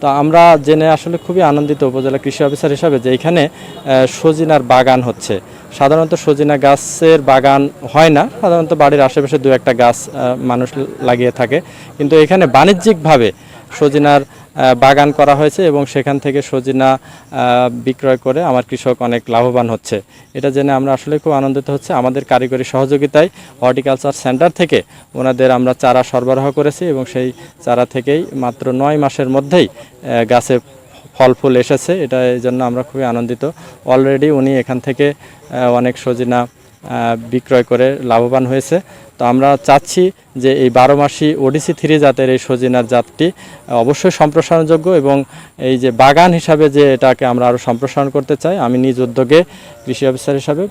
তো আমরা জেনে আসলে খুবই আনন্দিত উপজেলা কৃষি অফিসার হিসাবে যে এখানে সজিনার বাগান হচ্ছে। সাধারণত সজিনা গাছের বাগান হয় না, সাধারণত বাড়ির আশেপাশে দু একটা গাছ মানুষ লাগিয়ে থাকে। কিন্তু এখানে বাণিজ্যিকভাবে সজিনার বাগান করা হয়েছে এবং সেখান থেকে সজিনা বিক্রয় করে আমার কৃষক অনেক লাভবান হচ্ছে। এটা জেনে আমরা আসলে খুব আনন্দিত হচ্ছে। আমাদের কারিগরি সহযোগিতায় হর্টিকালচার সেন্টার থেকে ওনাদের আমরা চারা সরবরাহ করেছি এবং সেই চারা থেকেই মাত্র নয় মাসের মধ্যেই গাছে ফল ফুল এসেছে। এটা এই জন্য আমরা খুবই আনন্দিত। অলরেডি উনি এখান থেকে অনেক সজিনা বিক্রয় করে লাভবান হয়েছে। তো আমরা চাচ্ছি যে এই বারো মাসি ওডিসি থ্রি জাতের এই সজিনার জাতটি অবশ্যই সম্প্রসারণযোগ্য এবং এই যে বাগান হিসাবে যে এটাকে আমরা আরও সম্প্রসারণ করতে চাই, আমি নিজ উদ্যোগে কৃষি অফিসার হিসাবে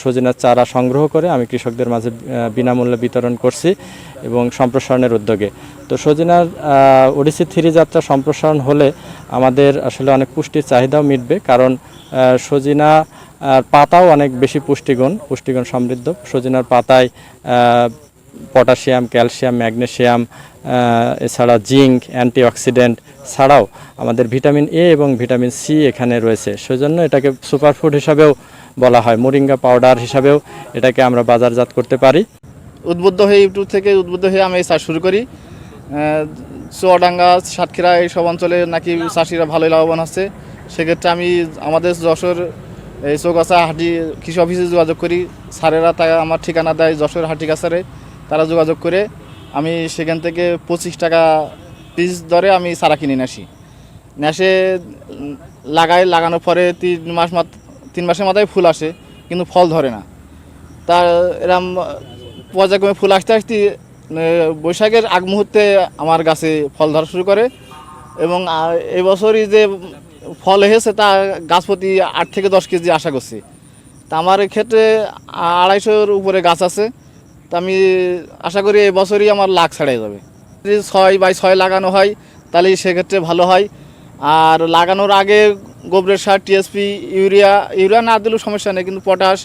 সজিনার চারা সংগ্রহ করে আমি কৃষকদের মাঝে বিনামূল্যে বিতরণ করছি এবং সম্প্রসারণের উদ্যোগে। তো সজিনার ওডিসি থ্রি যাত্রা সম্প্রসারণ হলে আমাদের আসলে অনেক পুষ্টির চাহিদাও মিটবে কারণ সজিনা আর পাতাও অনেক বেশি পুষ্টিগুণ পুষ্টিগুণ সমৃদ্ধ। সজিনার পাতায় পটাশিয়াম ক্যালসিয়াম ম্যাগনেসিয়াম আহ, এছাড়া জিঙ্ক অ্যান্টিঅক্সিডেন্ট ছাড়াও আমাদের ভিটামিন এ এবং ভিটামিন সি এখানে রয়েছে। সেজন্য এটাকে সুপারফুড হিসাবেও বলা হয় মোরিঙ্গা পাউডার হিসাবেও এটাকে আমরা বাজারজাত করতে পারি। উদ্বুদ্ধ হয়ে ইউটিউব থেকে উদ্বুদ্ধ হয়ে আমি এই চাষ শুরু করি। চুয়াডাঙ্গা সাতক্ষীরা এইসব অঞ্চলে নাকি চাষিরা ভালোই লাভবান হচ্ছে। সেক্ষেত্রে আমি আমাদের যশোর এই চৌগাছা হাটি কৃষি অফিসে যোগাযোগ করি। স্যারেরা তা আমার ঠিকানা দেয় যশোর হাটি কাছারে তারা যোগাযোগ করে আমি সেখান থেকে পঁচিশ টাকা পিস দরে আমি সারা কিনে নিয়ে আসি। নিয়ে লাগাই লাগানোর পরে তিন মাস তিন মাসের মাথায় ফুল আসে কিন্তু ফল ধরে না। তার এরম পর্যায়ক্রমে ফুল আসতে আসতে বৈশাখের আগ মুহূর্তে আমার গাছে ফল ধরা শুরু করে এবং আহ, এই বছরই যে ফল হয়েছে তা গাছ প্রতি আট থেকে দশ কেজি আশা করছি। তা আমার ক্ষেত্রে আড়াইশোর উপরে গাছ আছে। তা আমি আশা করি এই বছরই আমার লাখ ছাড়াই যাবে। যদি ছয় বাই ছয় লাগানো হয়, তাহলে সেক্ষেত্রে ভালো হয়। আর লাগানোর আগে গোবরের সার টিএসপি ইউরিয়া ইউরিয়া না দিলেও সমস্যা নেই, কিন্তু পটাশ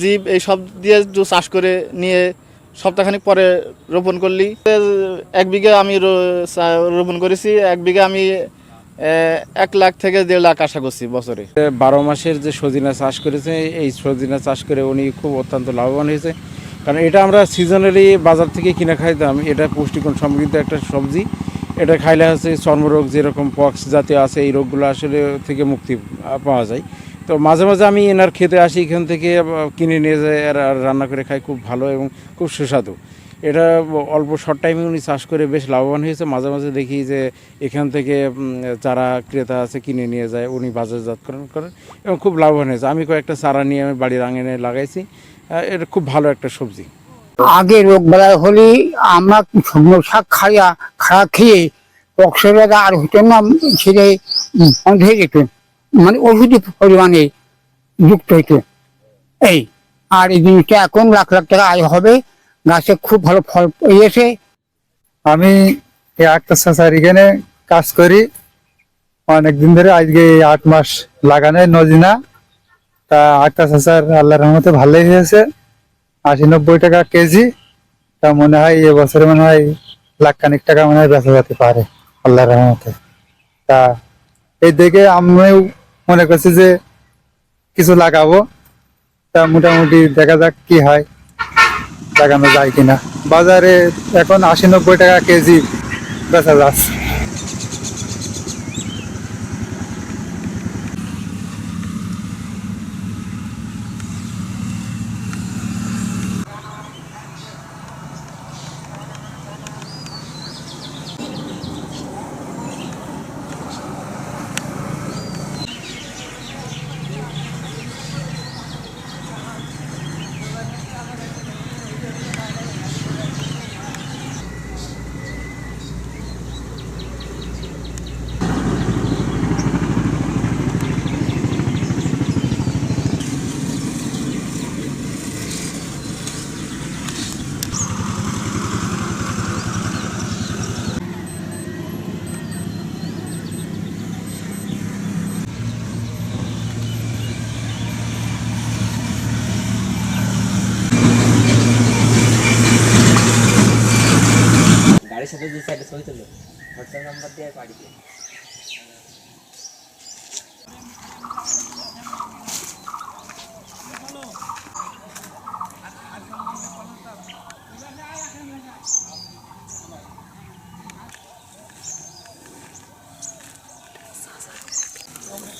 জীব এই সব দিয়ে চাষ করে নিয়ে সপ্তাহখানিক পরে রোপণ করলি। এক বিঘে আমি রোপণ করেছি। এক বিঘে আমি এক লাখ থেকে দেড় লাখ আশা করছি বছরে। বারো মাসের যে সজিনা চাষ করেছে, এই সজিনা চাষ করে উনি খুব অত্যন্ত লাভবান হয়েছে। কারণ এটা আমরা সিজনালি বাজার থেকে কিনে খাইতাম, এটা পুষ্টিগুণ সমৃদ্ধ একটা সবজি। এটা খাইলে হচ্ছে চর্মরোগ যেরকম পক্স জাতীয় আছে, এই রোগগুলো আসলে থেকে মুক্তি পাওয়া যায়। তো মাঝে মাঝে আমি এনার খেতে আসি, এখান থেকে কিনে নিয়ে যাই আর রান্না করে খাই, খুব ভালো এবং খুব সুস্বাদু। এটা অল্প শর্ট টাইমে উনি চাষ করে বেশ লাভবান হয়েছে। মাঝে মাঝে দেখি যে এখান থেকে যারা ক্রেতা আছে কিনে নিয়ে যায়, উনি বাজারজাতকরণ করেন এবং খুব লাভবান হয়েছে। আমি কয়েকটা চারা নিয়ে আমি বাড়ির আঙিনে লাগাইছি। এটা খুব ভালো একটা সবজি। আগে রোগ বেলা হলে আমরা শুকনো শাক খাইয়া খাওয়া খেয়ে পক্সের আর হতো না, সেটা বন্ধ হয়ে যেত। মানে ওষুধ পরিমাণে যুক্ত হইতো। এই, আর এই জিনিসটা এখন লাখ লাখ টাকা আয় হবে। গাছে খুব ভালো ফল পেয়েছে। আমি আটটা চাচার এখানে কাজ করি। অনেকদিন ধরে আজকে আট মাস লাগানো নজিনা তা আটটা চাচার আল্লাহর রহমতে ভালোই হয়েছে। আশি নব্বই টাকা কেজি। তা মনে হয় এবছরে মনে হয় লাখ খানিক টাকা মনে হয় বেচা যেতে পারে আল্লাহর রহমতে। তা এই দেখে আমিও মনে করছি যে কিছু লাগাবো। তা মোটামুটি দেখা যাক কি হয়। লাগানো যায় কিনা। বাজারে এখন আশি নব্বই টাকা কেজি বেচা যাচ্ছে। গাড়ির সাথে যে সাইডে ছবি তুলো হোয়াটসঅ্যাপ নাম্বার দিয়ে পাড়ি দিয়ে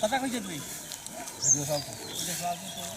কথা কইছে তুই? সব। সব।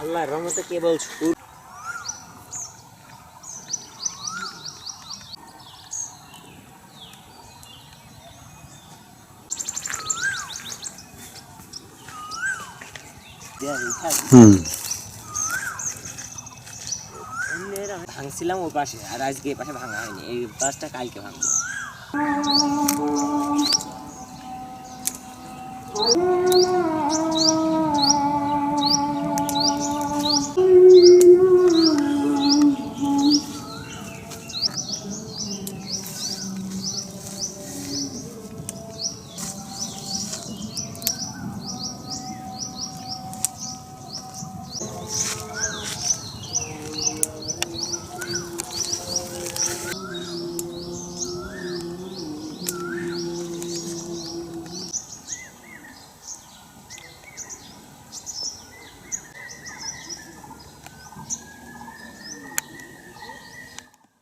আল্লাহর রহমতে কেবল ভাঙছিলাম ওই পাশে আর আজকে পাশে ভাঙা হয়নি এই পাশটা কালকে ভাঙবো।